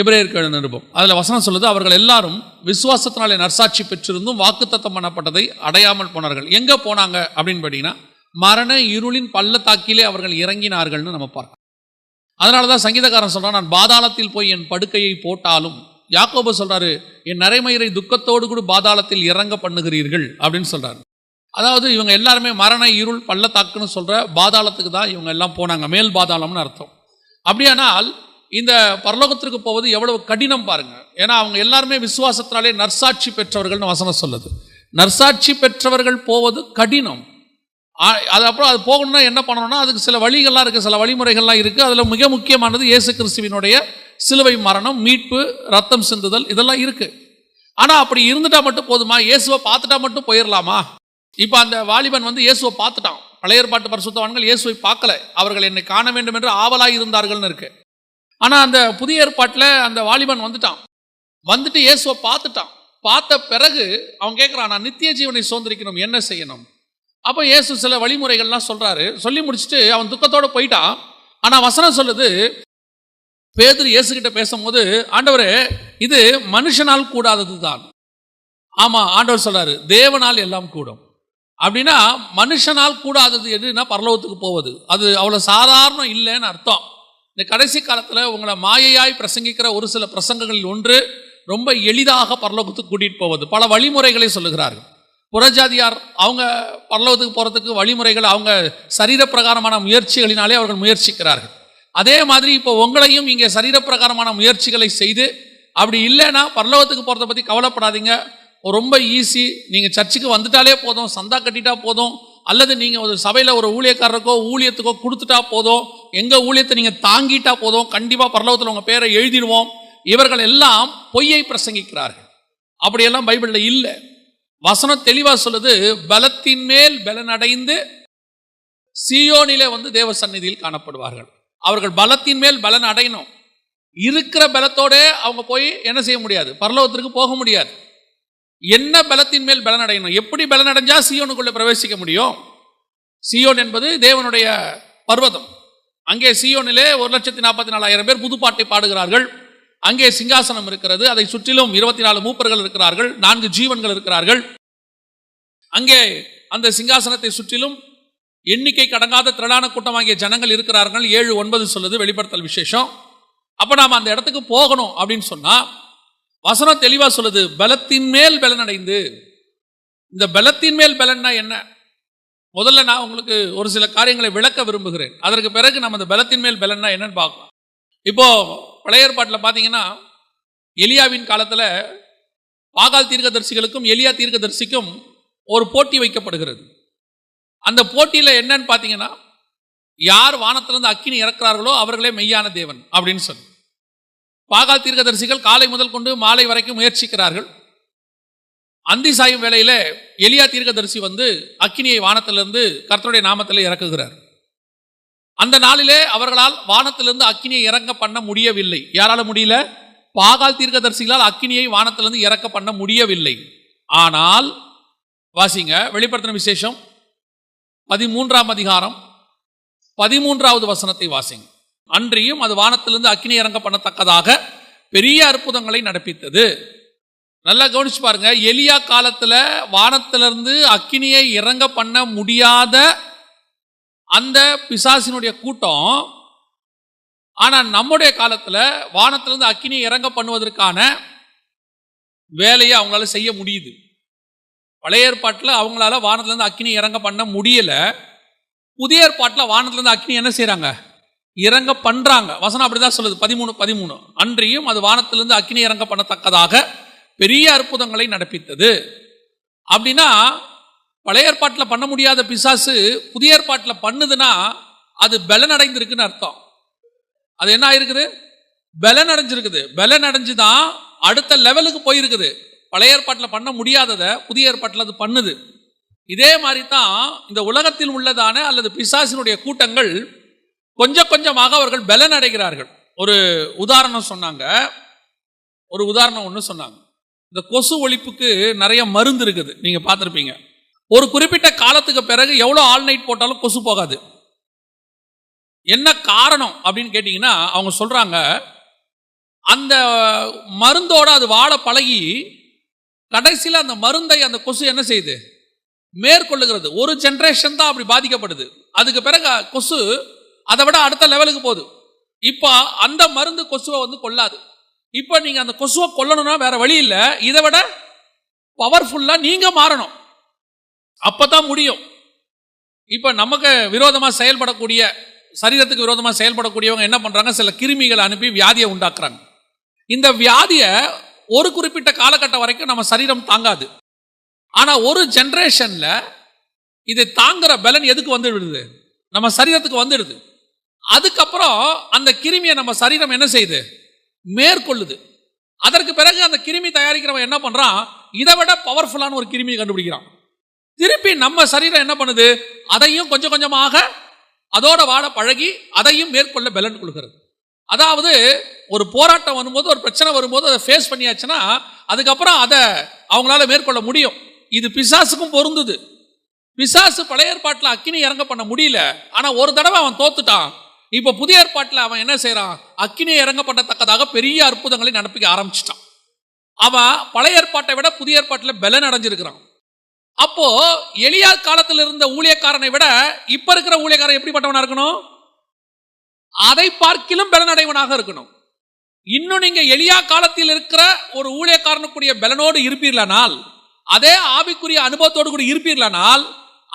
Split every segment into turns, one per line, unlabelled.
எபிரேயர்கள் நிருபம். அதில் வசனம் சொல்லுது அவர்கள் எல்லாரும் விசுவாசத்தினாலே நற்சாட்சி பெற்றிருந்தும் வாக்குத்தத்தம் பண்ணப்பட்டதை அடையாமல் போனார்கள். எங்கே போனாங்க அப்படின்னு பார்த்தீங்கன்னா மரண இருளின் பள்ளத்தாக்கிலே அவர்கள் இறங்கினார்கள்னு நம்ம பார்க்கணும் அதனால தான் சங்கீதக்காரன் சொல்கிறான் நான் பாதாளத்தில் போய் என் படுக்கையை போட்டாலும் யாக்கோபு சொல்கிறாரு என் நரைமயிரை துக்கத்தோடு கூட பாதாளத்தில் இறங்க பண்ணுகிறீர்கள் அப்படின்னு சொல்கிறாரு அதாவது இவங்க எல்லாருமே மரண இருள் பள்ளத்தாக்குன்னு சொல்கிற பாதாளத்துக்கு தான் இவங்க எல்லாம் போனாங்க மேல் பாதாளம்னு அர்த்தம். அப்படியானால் இந்த பரலோகத்திற்கு போவது எவ்வளவு கடினம் பாருங்க. ஏன்னா அவங்க எல்லாருமே விசுவாசத்தினாலே நர்சாட்சி பெற்றவர்கள்னு வசனம் சொல்லுது. நர்சாட்சி பெற்றவர்கள் போவது கடினம். அது அப்புறம் அது போகணும்னா என்ன பண்ணணும்னா அதுக்கு சில வழிகள்லாம் இருக்குது சில வழிமுறைகள்லாம் இருக்குது அதில் மிக முக்கியமானது இயேசு கிறிஸ்துவினுடைய சிலுவை மரணம் மீட்பு ரத்தம் சிந்துதல் இதெல்லாம் இருக்குது ஆனால் அப்படி இருந்துட்டா மட்டும் போதுமா? இயேசுவை பார்த்துட்டா மட்டும் போயிடலாமா இப்போ அந்த வாலிபன் வந்து இயேசுவை பார்த்துட்டான். பழைய ஏற்பாட்டு பரிசுத்தவான்கள் இயேசுவை பார்க்கல. அவர்கள் என்னை காண வேண்டும் என்று ஆவலாக இருந்தார்கள்னு இருக்குது ஆனால் அந்த புதிய ஏற்பாட்டில் அந்த வாலிபன் வந்துட்டான். வந்துட்டு இயேசுவை பார்த்துட்டான். பார்த்த பிறகு அவன் கேட்குறான் நான் நித்திய ஜீவனை சுதந்திரிக்கணும் என்ன செய்யணும்? அப்போ இயேசு சில வழிமுறைகள்லாம் சொல்கிறாரு சொல்லி முடிச்சுட்டு அவன் துக்கத்தோடு போயிட்டான். ஆனால் வசனம் சொல்லுது பேதுரு இயேசுகிட்ட பேசும்போது ஆண்டவரே இது மனுஷனால் கூடாதது தான் ஆமாம் ஆண்டவர் சொல்கிறாரு தேவனால் எல்லாம் கூடும். அப்படின்னா மனுஷனால் கூடாதது எதுனா பரலோகத்துக்கு போவது. அது அவ்வளோ சாதாரணம் இல்லைன்னு அர்த்தம். இந்த கடைசி காலத்தில் உங்களை மாயையாய் பிரசங்கிக்கிற ஒரு சில பிரசங்கங்களில் ஒன்று ரொம்ப எளிதாக பரலோகத்துக்கு கூட்டிகிட்டு போவது. பல வழிமுறைகளை சொல்லுகிறார்கள். புறஜாதியார் அவங்க பரலோகத்துக்கு போகிறதுக்கு வழிமுறைகள் அவங்க சரீரப்பிரகாரமான முயற்சிகளினாலே அவர்கள் முயற்சிக்கிறார்கள். அதே மாதிரி இப்போ உங்களையும் இங்கே சரீரப்பிரகாரமான முயற்சிகளை செய்து அப்படி இல்லைன்னா பரலோகத்துக்கு போகிறத பற்றி கவலைப்படாதீங்க. ரொம்ப ஈஸி நீங்கள் சர்ச்சுக்கு வந்துட்டாலே போதும் சந்தா கட்டிட்டா போதும் அல்லது நீங்கள் ஒரு சபையில் ஒரு ஊழியக்காரருக்கோ ஊழியத்துக்கோ கொடுத்துட்டா போதும் எங்கள் ஊழியத்தை நீங்கள் தாங்கிட்டா போதும் கண்டிப்பாக பரலோகத்தில் உங்கள் பேரை எழுதிடுவோம். இவர்கள் எல்லாம் பொய்யை பிரசங்கிக்கிறார்கள். அப்படியெல்லாம் பைபிளில் இல்லை. வசனம் தெளிவாக சொல்லுது பலத்தின் மேல் பலனடைந்து சியோனிலே வந்து தேவ சந்நிதியில் காணப்படுவார்கள். அவர்கள் பலத்தின் மேல் பலன் அடையணும். இருக்கிற பலத்தோட அவங்க போய் என்ன செய்ய முடியாது? பரலோகத்திற்கு போக முடியாது. என்ன பலத்தின் மேல் பலன் அடையணும்? எப்படி பலன் அடைஞ்சா சியோனுக்குள்ள பிரவேசிக்க முடியும்? சியோன் என்பது தேவனுடைய பர்வதம். அங்கே சியோனிலே ஒரு லட்சத்தி நாற்பத்தி நாலாயிரம் பேர் புதுப்பாட்டை பாடுகிறார்கள். அங்கே சிங்காசனம் இருக்கிறது. அதை சுற்றிலும் இருபத்தி நாலு மூப்பர்கள் இருக்கிறார்கள். நான்கு ஜீவன்கள் இருக்கிறார்கள். அங்கே அந்த சிங்காசனத்தை சுற்றிலும் எண்ணிக்கை கடங்காத திரளான கூட்டமாகிய ஜனங்கள் இருக்கிறார்கள். ஏழு ஒன்பது சொல்லுது வெளிப்படுத்தல் விசேஷம். அப்ப நாம் அந்த இடத்துக்கு போகணும் அப்படின்னு சொன்னா வசனம் தெளிவா சொல்லுது பலத்தின் மேல் பலனடைந்து. இந்த பலத்தின் மேல் பலன்னா என்ன? முதல்ல நான் உங்களுக்கு ஒரு சில காரியங்களை விளக்க விரும்புகிறேன். அதற்கு பிறகு நம்ம அந்த பலத்தின் மேல் பலன்னா என்னன்னு பார்க்கலாம். இப்போ பழைய ஏற்பாட்டில் பார்த்தீங்கன்னா எலியாவின் காலத்தில் பாகால் தீர்க்கதரிசிகளுக்கும் எலியா தீர்க்கதரிசிக்கும் ஒரு போட்டி வைக்கப்படுகிறது. அந்த போட்டியில் என்னன்னு பார்த்தீங்கன்னா யார் வானத்திலிருந்து அக்கினி இறக்கிறார்களோ அவர்களே மெய்யான தேவன் அப்படின்னு சொல்லி. பாகால் தீர்க்கதரிசிகள் காலை முதல் கொண்டு மாலை வரைக்கும் முயற்சிக்கிறார்கள். அந்தி சாயும் வேலையில் எலியா தீர்க்கதரிசி வந்து அக்கினியை வானத்திலிருந்து கர்த்தருடைய நாமத்தில் இறக்குகிறார். அந்த நாளிலே அவர்களால் வானத்திலிருந்து அக்கினியை இறங்க பண்ண முடியவில்லை. யாரால முடியல? பாகால் தீர்க்கதரிசிகளால் அக்கினியை வானத்திலிருந்து இறக்க பண்ண முடியவில்லை. ஆனால் வாசிங்க வெளிப்படுத்தின விசேஷம் பதிமூன்றாம் அதிகாரம் பதிமூன்றாவது வசனத்தை வாசிங்க. அன்றியும் அது வானத்திலிருந்து அக்கினி இறங்க பண்ணத்தக்கதாக பெரிய அற்புதங்களை நடப்பித்தது. நல்லா கவனிச்சு பாருங்க. எலியா காலத்துல வானத்திலிருந்து அக்கினியை இறங்க பண்ண முடியாத அந்த பிசாசினுடைய கூட்டம் ஆனால் நம்முடைய காலத்தில் வானத்திலிருந்து அக்கினியை இறங்க பண்ணுவதற்கான வேலையை அவங்களால செய்ய முடியுது. பழைய ஏற்பாட்டில் அவங்களால வானத்திலேருந்து அக்கினி இறங்க பண்ண முடியல. புதிய ஏற்பாட்டில் வானத்திலேருந்து அக்கினி என்ன செய்கிறாங்க இறங்க பண்ணுறாங்க வசனம் அப்படி தான் சொல்லுது. பதிமூணு பதிமூணு. அன்றியும் அது வானத்திலேருந்து அக்கினி இறங்க பண்ணத்தக்கதாக பெரிய அற்புதங்களை நடப்பித்தது. அப்படின்னா பழைய ஏற்பாட்டில் பண்ண முடியாத பிசாசு புதிய ஏற்பாட்டில் பண்ணுதுன்னா அது பலனடைந்திருக்குன்னு அர்த்தம். அது என்ன ஆயிருக்குது? பலன் அடைஞ்சிருக்குது பலன் அடைஞ்சு தான் அடுத்த லெவலுக்கு போயிருக்குது. பழைய ஏற்பாட்டில் பண்ண முடியாததை புதிய ஏற்பாட்டில் அது பண்ணுது. இதே மாதிரி தான் இந்த உலகத்தில் உள்ளதான அல்லது பிசாசினுடைய கூட்டங்கள் கொஞ்சம் கொஞ்சமாக அவர்கள் பலன் அடைகிறார்கள் ஒரு உதாரணம் சொன்னாங்க. ஒரு உதாரணம் ஒன்று சொன்னாங்க. இந்த கொசு ஒழிப்புக்கு நிறைய மருந்து இருக்குது. நீங்க பார்த்துருப்பீங்க. ஒரு குறிப்பிட்ட காலத்துக்கு பிறகு எவ்வளோ ஆல் நைட் போட்டாலும் கொசு போகாது. என்ன காரணம் அப்படின்னு கேட்டிங்கன்னா அவங்க சொல்கிறாங்க அந்த மருந்தோட அது வாழ பழகி கடைசியில் அந்த மருந்தை அந்த கொசு என்ன செய்யுது? மேற்கொள்ளுகிறது. ஒரு ஜென்ரேஷன் தான் அப்படி பாதிக்கப்படுது. அதுக்கு பிறகு கொசு அதை விட அடுத்த லெவலுக்கு போகுது. இப்போ அந்த மருந்து கொசுவை வந்து கொல்லாது இப்போ நீங்க அந்த கொசுவை கொல்லணும்னா வேற வழி இல்லை. இதை விட பவர்ஃபுல்லா நீங்க மாறணும். அப்பதான் முடியும். இப்போ நமக்கு விரோதமா செயல்படக்கூடிய சரீரத்துக்கு விரோதமா செயல்படக்கூடியவங்க என்ன பண்றாங்க? சில கிருமிகளை அனுப்பி வியாதியை உண்டாக்குறாங்க. இந்த வியாதியை ஒரு குறிப்பிட்ட காலகட்டம் வரைக்கும் நம்ம சரீரம் தாங்காது. ஆனா ஒரு ஜென்ரேஷன்ல இதை தாங்குற பலன் எதுக்கு வந்து விடுது நம்ம சரீரத்துக்கு வந்துடுது. அதுக்கப்புறம் அந்த கிருமியை நம்ம சரீரம் என்ன செய்யுது? மேற்கொள்ளுது. அதற்கு பிறகு அந்த கிருமி தயாரிக்கிறவன் என்ன பண்றான்? இதை விட பவர்ஃபுல்லான ஒரு கிருமியை கண்டுபிடிக்கிறான். திருப்பி நம்ம சரீரம் என்ன பண்ணுது? அதையும் கொஞ்சம் கொஞ்சமாக அதோட வாழ பழகி அதையும் மேற்கொள்ள பலன் கொடுக்கிறது. அதாவது ஒரு போராட்டம் வரும்போது ஒரு பிரச்சனை வரும்போது அதை ஃபேஸ் பண்ணியாச்சுன்னா அதுக்கப்புறம் அதை அவங்களால மேற்கொள்ள முடியும். இது பிசாசுக்கும் பொருந்துது. பிசாசு பழைய ஏற்பாட்டில் அக்கினி இறங்க பண்ண முடியல. ஆனால் ஒரு தடவை அவன் தோத்துட்டான். இப்போ புதிய ஏற்பாட்டில் அவன் என்ன செய்கிறான் அக்கினி இறங்க பெரிய அற்புதங்களை நடப்பிக்க ஆரம்பிச்சிட்டான். அவன் பழைய ஏற்பாட்டை விட புதிய ஏற்பாட்டில் பலன் அடைஞ்சிருக்கிறான். அப்போ எளியா காலத்தில் இருந்த ஊழியக்காரனை விட இப்ப இருக்கிற ஊழியக்காரன் எப்படிப்பட்டவனா இருக்கணும்? அதை பார்க்கிலும் பலனடைவனாக இருக்கணும். இன்னும் நீங்க எளியா காலத்தில் இருக்கிற ஒரு ஊழியக்காரனுக்குரிய பலனோடு இருப்பீர்களானால் அதே ஆவிக்குரிய அனுபவத்தோடு கூட இருப்பீர்களானால்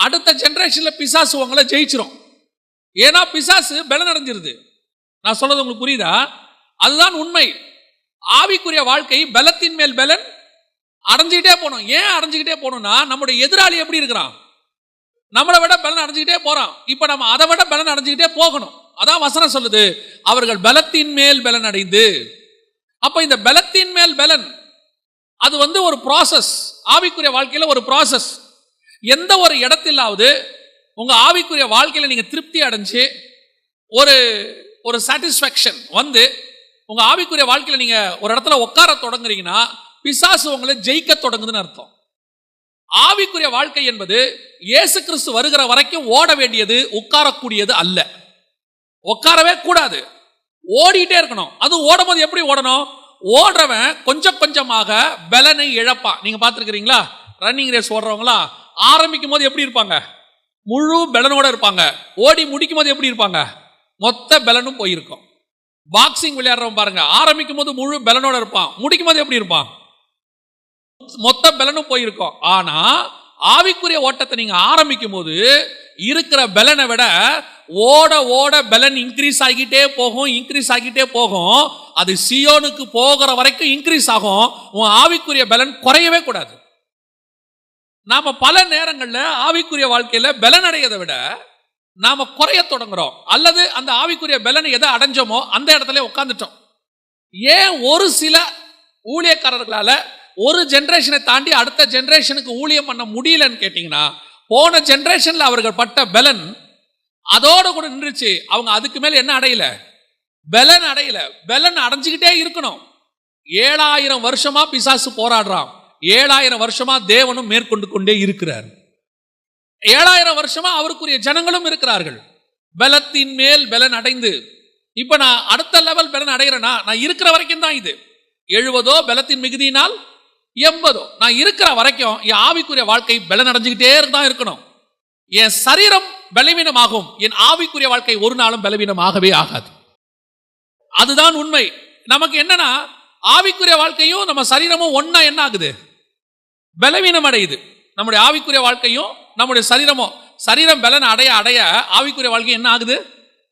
அடுத்த ஜென்ரேஷன்ல பிசாசு உங்களை ஜெயிச்சிரும். ஏன்னா பிசாசு பலன் அடைஞ்சிருது நான் சொல்றது உங்களுக்கு புரியுதா? அதுதான் உண்மை. ஆவிக்குரிய வாழ்க்கை பலத்தின் மேல் பலன் அடைஞ்சிக்கிட்டே போகணும் ஏன் அடைஞ்சுக்கிட்டே போகணும்னா நம்முடைய எதிராளி எப்படி இருக்கிறான்? நம்மளை விட பலன் அடைஞ்சிக்கிட்டே போறான். இப்போ நம்ம அதை விட பலன் அடைஞ்சிக்கிட்டே போகணும். அதான் வசனம் சொல்லுது. அவர்கள் பலத்தின் மேல் பலன் அடைந்து அப்ப இந்த பலத்தின் மேல் பலன் அது வந்து ஒரு ப்ராசஸ் ஆவிக்குரிய வாழ்க்கையில ஒரு ப்ராசஸ் எந்த ஒரு இடத்திலாவது உங்க ஆவிக்குரிய வாழ்க்கையில நீங்க திருப்தி அடைஞ்சு ஒரு ஒரு சாட்டிஸ்ஃபேக்ஷன் வந்து உங்க ஆவிக்குரிய வாழ்க்கையில நீங்க ஒரு இடத்துல உட்கார தொடங்குறீங்கன்னா பிசாசு உங்களை ஜெயிக்க தொடங்குதுன்னு அர்த்தம். ஆவிக்குரிய வாழ்க்கை என்பது இயேசு கிறிஸ்து வருகிற வரைக்கும் ஓட வேண்டியது உட்காரக்கூடியது அல்ல. உட்காரவே கூடாது. ஓடிட்டே இருக்கணும். அது ஓடும்போது எப்படி ஓடணும்? ஓடுறவன் கொஞ்சம் கொஞ்சமாக பலனை இழப்பான். நீங்க பார்த்துருக்கிறீங்களா? ரன்னிங் ரேஸ் ஓடுறவங்களா? ஆரம்பிக்கும் போது எப்படி இருப்பாங்க? முழு பலனோட இருப்பாங்க. ஓடி முடிக்கும் போது எப்படி இருப்பாங்க? மொத்த பலனும் போயிருக்கும். பாக்ஸிங் விளையாடுறவன் பாருங்க ஆரம்பிக்கும் போது முழு பலனோட இருப்பான். முடிக்கும் போது எப்படி இருப்பான்? மொத்த பலனும் போயிருக்கும். ஆனா ஆவிக்குரிய ஓட்டத்தை நீங்க ஆரம்பிக்கும் போது இருக்கிற பலனை விட ஓட ஓட பலன் இன்க்ரீஸ் ஆகிட்டே போகும் இன்க்ரீஸ் ஆகிட்டே போகும். அது சியோனுக்கு போகிற வரைக்கும் இன்க்ரீஸ் ஆகும். உன் ஆவிக்குரிய பலன் குறையவே கூடாது. நாம பல நேரங்களில் ஆவிக்குரிய வாழ்க்கையில பலன் அடையதை விட நாம குறைய தொடங்குறோம். அல்லது அந்த ஆவிக்குரிய பலனை எதை அடைஞ்சோமோ அந்த இடத்துல உட்காந்துட்டோம் ஏன் ஒரு சில ஊழியக்காரர்களால ஒரு ஜென்ரேஷனை தாண்டி அடுத்த ஜென்ரேஷனுக்கு ஊழியம் பண்ண முடியலன்னு கேட்டிங்கன்னா போன ஜென்ரேஷன்ல அவர்கள் பட்ட பலன் அதோட கூட நின்றுச்சு. அவங்க அதுக்கு மேல என்ன அடையல? பலன் அடையல. பலன் அடைஞ்சுக்கிட்டே இருக்கணும். ஏழாயிரம் வருஷமா பிசாசு போராடுறான். ஏழாயிரம் வருஷமா தேவனும் மேற்கொண்டு கொண்டே இருக்கிறார். ஏழாயிரம் வருஷமா அவருக்குரிய ஜனங்களும் இருக்கிறார்கள். பலத்தின் மேல் பலன் அடைந்து இப்ப நான் அடுத்த லெவல் பலன் அடைகிறேன்னா நான் இருக்கிற வரைக்கும் தான் இது. எழுபதோ பலத்தின் மிகுதியினால் எண்பதோ. நான் இருக்கிற வரைக்கும் என் ஆவிக்குரிய வாழ்க்கை பலன் அடைஞ்சுக்கிட்டே தான் இருக்கணும். என் சரீரம் பலவீனமாகும். என் ஆவிக்குரிய வாழ்க்கை ஒரு நாளும் பலவீனமாகவே ஆகாது. அதுதான் உண்மை. நமக்கு என்னன்னா ஆவிக்குரிய வாழ்க்கையும் நம்ம சரீரமும் ஒன்னா என்ன ஆகுது? பலவீனம் அடையுது. நம்முடைய ஆவிக்குரிய வாழ்க்கையும் நம்முடைய சரீரமும் சரீரம் பலன் அடைய அடைய ஆவிக்குரிய வாழ்க்கை என்ன ஆகுது?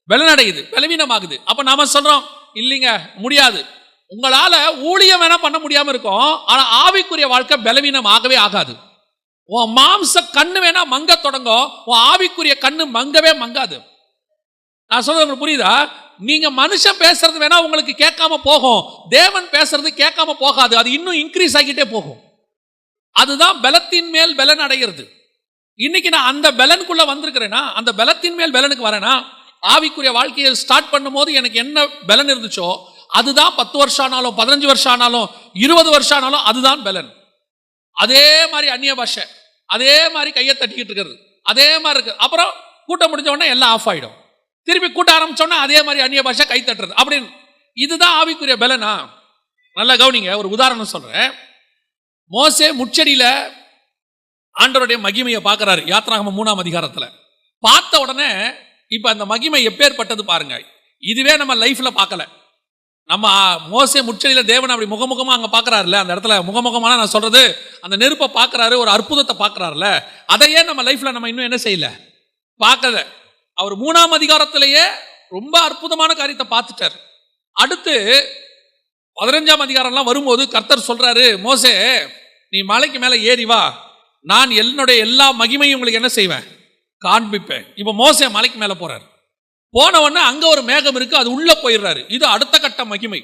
பலன் அடையுது பலவீனம் ஆகுது. அப்ப நாம சொல்றோம் இல்லைங்க முடியாது. உங்களால ஊழியம் வேணா பண்ண முடியாம இருக்கும் ஆனா ஆவிக்குரிய வாழ்க்கை பலவீனம் ஆகவே ஆகாது. உன் மாம்ச கண்ணு வேணா மங்க தொடங்கும் உன் ஆவிக்குரிய கண்ணு மங்கவே மங்காது. நான் சொல்றது உங்களுக்கு புரியுதா? நீங்க மனுஷன் பேசுறது வேணா உங்களுக்கு கேட்காம போகும். தேவன் பேசுறது கேட்காம போகாது. அது இன்னும் இன்க்ரீஸ் ஆகிட்டே போகும். அதுதான் பலத்தின் மேல் பலன் அடைகிறது இன்னைக்கு நான் அந்த பலனுக்குள்ள வந்திருக்கிறேன்னா அந்த பலத்தின் மேல் பலனுக்கு வரேனா ஆவிக்குரிய வாழ்க்கையை ஸ்டார்ட் பண்ணும்போது எனக்கு என்ன பலன் இருந்துச்சோ அதுதான் பத்து வருஷம் ஆனாலும் பதினஞ்சு வருஷம் ஆனாலும் இருபது வருஷம் ஆனாலும் அதுதான் பலன். அதே மாதிரி அந்நிய பாஷை அதே மாதிரி கையை தட்டிக்கிட்டு இருக்கிறது. அதே மாதிரி இருக்கு. அப்புறம் கூட்டம் முடிஞ்ச உடனே எல்லாம் ஆஃப் ஆயிடும். திருப்பி கூட்ட ஆரம்பிச்சோன்னா அதே மாதிரி அந்நிய பாஷை கை தட்டுறது. அப்படின்னு. இதுதான் ஆவிக்குரிய பலனா? நல்லா கவனிங்க ஒரு உதாரணம் சொல்றேன். மோசே முச்சடியில ஆண்டவருடைய மகிமையை பார்க்கறாரு யாத்ராகம மூணாம் அதிகாரத்தில். பார்த்த உடனே இப்போ அந்த மகிமை எப்பேற்பட்டது பாருங்க. இதுவே நம்ம லைஃப்ல பார்க்கல. நம்ம மோசே முச்சடியில் தேவன் அப்படி முகமுகமாக அங்கே பார்க்குறாருல அந்த இடத்துல முகமுகமான நான் சொல்றது அந்த நெருப்பை பார்க்குறாரு ஒரு அற்புதத்தை பார்க்குறாருல அதையே நம்ம லைஃப்ல நம்ம இன்னும் என்ன செய்யல? பார்க்கல. அவர் மூணாம் அதிகாரத்திலேயே ரொம்ப அற்புதமான காரியத்தை பார்த்துட்டார். அடுத்து பதினஞ்சாம் அதிகாரம்லாம் வரும்போது கர்த்தர் சொல்றாரு மோசே நீ மலைக்கு மேலே ஏறி வா. நான் என்னுடைய எல்லா மகிமையும் உங்களுக்கு என்ன செய்வேன்? காண்பிப்பேன். இப்போ மோசே மலைக்கு மேலே போறாரு. போனவொடனே அங்கே ஒரு மேகம் இருக்கு அது உள்ளே போயிடுறாரு. இது அடுத்த கட்ட மகிமை.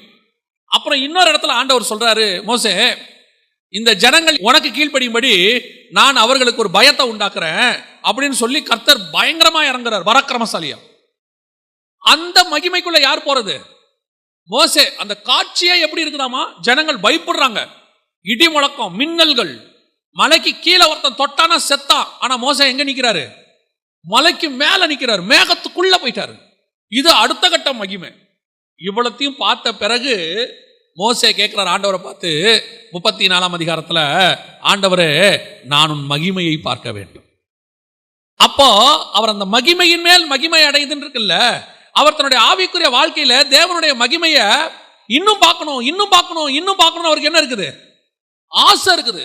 அப்புறம் இன்னொரு இடத்துல ஆண்டவர் சொல்றாரு மோசே இந்த ஜனங்கள் உனக்கு கீழ்ப்படியும்படி நான் அவர்களுக்கு ஒரு பயத்தை உண்டாக்குறேன் அப்படின்னு சொல்லி கர்த்தர் பயங்கரமா இறங்குறார். பரக்கிரமசாலியா. அந்த மகிமைக்குள்ள யார் போறது? மோசே அந்த காட்சியே எப்படி இருக்குதாமா? ஜனங்கள் பயப்படுறாங்க. இடி முழக்கம் மின்னல்கள். மலைக்கு கீழே ஒருத்தன் தொட்டானா செத்தான் ஆனா மோசே எங்க நிக்கிறாரு? மலைக்கு மேல நிக்கிறாரு. மேகத்துக்குள்ள போயிட்டாரு. இது அடுத்த கட்ட மகிமை. இவ்வளத்தையும் பார்த்த பிறகு மோசே கேட்குறார் ஆண்டவரை பார்த்து முப்பத்தி நாலாம் அதிகாரத்தில் ஆண்டவரே நான் உன் மகிமையை பார்க்க வேண்டும். அப்போ அவர் அந்த மகிமையின் மேல் மகிமை அடையுதுன்னு இருக்குல்ல அவர் தன்னுடைய ஆவிக்குரிய வாழ்க்கையில தேவனுடைய மகிமையை இன்னும் பார்க்கணும் இன்னும் பார்க்கணும் இன்னும் பார்க்கணும் அவருக்கு என்ன இருக்குது? ஆசை இருக்குது.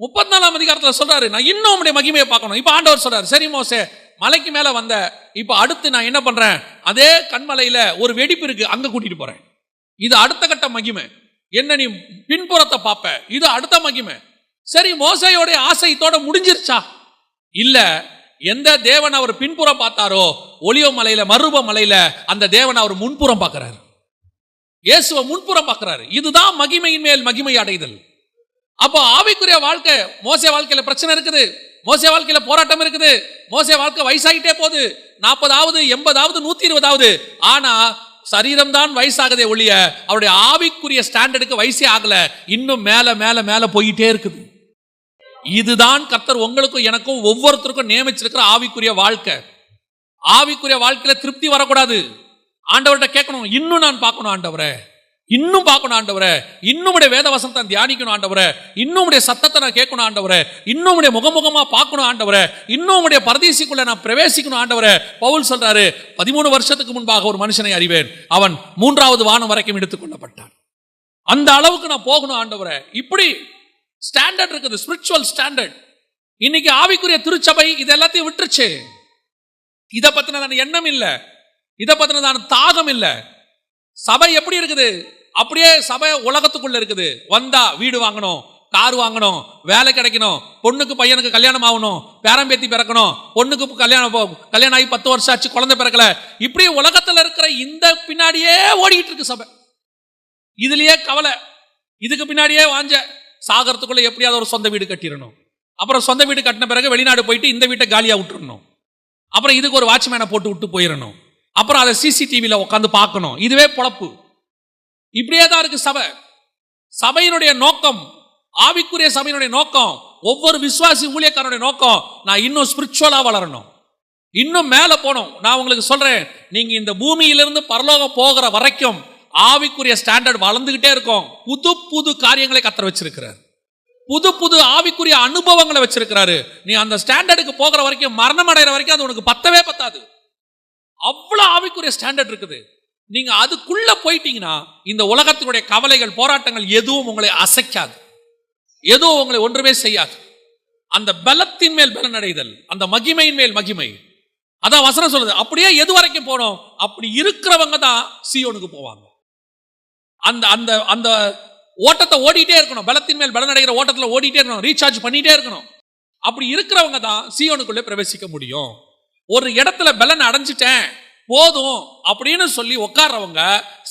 முப்பத்தி நாலாம் அதிகாரத்தில் சொல்றாரு நான் இன்னும் உடைய மகிமையை பார்க்கணும். இப்போ ஆண்டவர் சொல்றாரு சரி மோசே மலைக்கு மேலே வந்த இப்போ அடுத்து நான் என்ன பண்றேன்? அதே கண்மலையில் ஒரு வெடிப்பு இருக்கு அங்கே கூட்டிட்டு போறேன். இது அடுத்த கட்ட மகிமை. என்ன நீ பின்புறத்தை பார்ப்ப? இது அடுத்த மகிமை. சரி மோசையோடைய ஆசை இதோட முடிஞ்சிருச்சா? இல்ல எந்த தேவன் அவர் பின்புறம் பார்த்தாரோ ஒளியோ மலையில மருப மலையில அந்த தேவன் அவர் முன்புறம் பார்க்கிறாரு. இயேசுவ முன்புறம் பார்க்கிறாரு. இதுதான் மகிமையின் மேல் மகிமை அடைதல். அப்போ ஆவிக்குரிய வாழ்க்கை மோசை வாழ்க்கையில பிரச்சனை இருக்குது. மோசை வாழ்க்கையில போராட்டம் இருக்குது. மோசை வாழ்க்கை வயசாகிட்டே போகுது. நாற்பதாவது எண்பதாவது நூத்தி இருபதாவது. ஆனா சரீரம் தான் வயசாகுதே ஒழிய அவருடைய ஆவிக்குரிய ஸ்டாண்டர்டுக்கு வயசே ஆகல இன்னும் மேல மேல மேல போயிட்டே இருக்குது. இதுதான் கர்த்தர் உங்களுக்கும் எனக்கும் ஒவ்வொருத்தருக்கும் நியமிச்சிருக்கிற ஆவிக்குரிய வாழ்க்கை. ஆவிக்குரிய வாழ்க்கையில திருப்தி வரக்கூடாது. ஆண்டவர்கிட்ட கேட்கணும் இன்னும் நான் பார்க்கணும் ஆண்டவரை. இன்னும் பார்க்கணும் ஆண்டவரே. இன்னும் உடைய வேத வசனத்தை தியானிக்கணும் ஆண்டவரே. இன்னும் உடைய சத்தத்தை நான் கேட்கணும் ஆண்டவரே. இன்னும் உடைய முகமுகமா பார்க்கணும் ஆண்டவரே. இன்னும் உடைய பரதேசிக்குள்ள நான் பிரவேசிக்கணும் ஆண்டவரே. பவுல் சொல்றாரு பதிமூணு வருஷத்துக்கு முன்பாக ஒரு மனுஷனை அறிவேன். அவன் மூன்றாவது வானம் வரைக்கும் எடுத்துக்கொள்ளப்பட்டான் அந்த அளவுக்கு நான் போகணும் ஆண்டவரே. இப்படி ஸ்டாண்டர்ட் இருக்குது ஸ்பிரிச்சுவல் ஸ்டாண்டர்ட் இன்னைக்கு ஆவிக்குரிய திருச்சபை இது எல்லாத்தையும் விட்டுருச்சு. இதை பத்தினதான எண்ணம் இல்லை. இதை பத்தினதான தாகம் இல்லை. சபை எப்படி இருக்குது? அப்படியே சபை உலகத்துக்குள்ள இருக்குது. வந்தா வீடு வாங்கணும் கார் வாங்கணும் வேலை கிடைக்கணும் பொண்ணுக்கு பையனுக்கு கல்யாணம் ஆகணும் பேரம்பேத்தி பிறக்கணும் பொண்ணுக்கு கல்யாணம் கல்யாணம் ஆகி பத்து வருஷம் ஆச்சு குழந்தை பிறக்கல. இப்படி உலகத்துல இருக்கிற இந்த பின்னாடியே ஓடிக்கிட்டு இருக்கு சபை. இதுலயே கவலை. இதுக்கு பின்னாடியே வாஞ்ச. சாகரத்துக்குள்ள எப்படியாவது ஒரு சொந்த வீடு கட்டிடணும். அப்புறம் சொந்த வீடு கட்டின பிறகு வெளிநாடு போயிட்டு இந்த வீட்டை காலியா விட்டுறணும். அப்புறம் இதுக்கு ஒரு வாட்ச்மேனை போட்டு விட்டு போயிடணும். அப்புறம் அதை சிசிடிவியில் உட்காந்து பார்க்கணும். இதுவே பொழப்பு. இப்படியே தான் இருக்கு சபை. சபையினுடைய நோக்கம் ஆவிக்குரிய சபையினுடைய நோக்கம் ஒவ்வொரு விசுவாசி ஊழியக்காரனுடைய நோக்கம் நான் இன்னும் ஸ்பிரிச்சுவலாக வளரணும். இன்னும் மேலே போகணும். நான் உங்களுக்கு சொல்கிறேன் நீங்கள் இந்த பூமியிலிருந்து பரலோகம் போகிற வரைக்கும் ஆவிக்குரிய ஸ்டாண்டர்ட் வளர்ந்துக்கிட்டே இருக்கும். புது புது காரியங்களை கத்தர வச்சிருக்கிறார். புது புது ஆவிக்குரிய அனுபவங்களை வச்சிருக்கிறாரு. நீ அந்த ஸ்டாண்டர்டுக்கு போகிற வரைக்கும் மரணம் அடைகிற வரைக்கும் அது உனக்கு பத்தவே பத்தாது. அவ்வளோ ஆவிக்குரிய ஸ்டாண்டர்ட் இருக்குது. நீங்க அதுக்குள்ள போயிட்டீங்கன்னா இந்த உலகத்தினுடைய கவலைகள் போராட்டங்கள் எதுவும் உங்களை அசைக்காது. எதுவும் உங்களை ஒன்றுமே செய்யாது. அந்த பலத்தின் மேல் பலன் அடைதல் அந்த மகிமையின் மேல் மகிமை. அதான் வசனம் சொல்லுது அப்படியே எது வரைக்கும் போனோம்? அப்படி இருக்கிறவங்க தான் சியோனுக்கு போவாங்க. அந்த அந்த அந்த ஓட்டத்தை ஓடிட்டே இருக்கணும். பலத்தின் மேல் பலன் அடைகிற ஓட்டத்தில் ஓடிட்டே இருக்கணும். ரீசார்ஜ் பண்ணிட்டே இருக்கணும். அப்படி இருக்கிறவங்க தான் சியோனுக்குள்ளே பிரவேசிக்க முடியும். ஒரு இடத்துல பலன் அடைஞ்சிட்டேன் போதும் அப்படின்னு சொல்லி உட்கார்றவங்க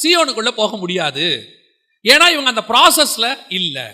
சியோனுக்குள்ளே போக முடியாது. ஏன்னா இவங்க அந்த ப்ராசஸில் இல்லை.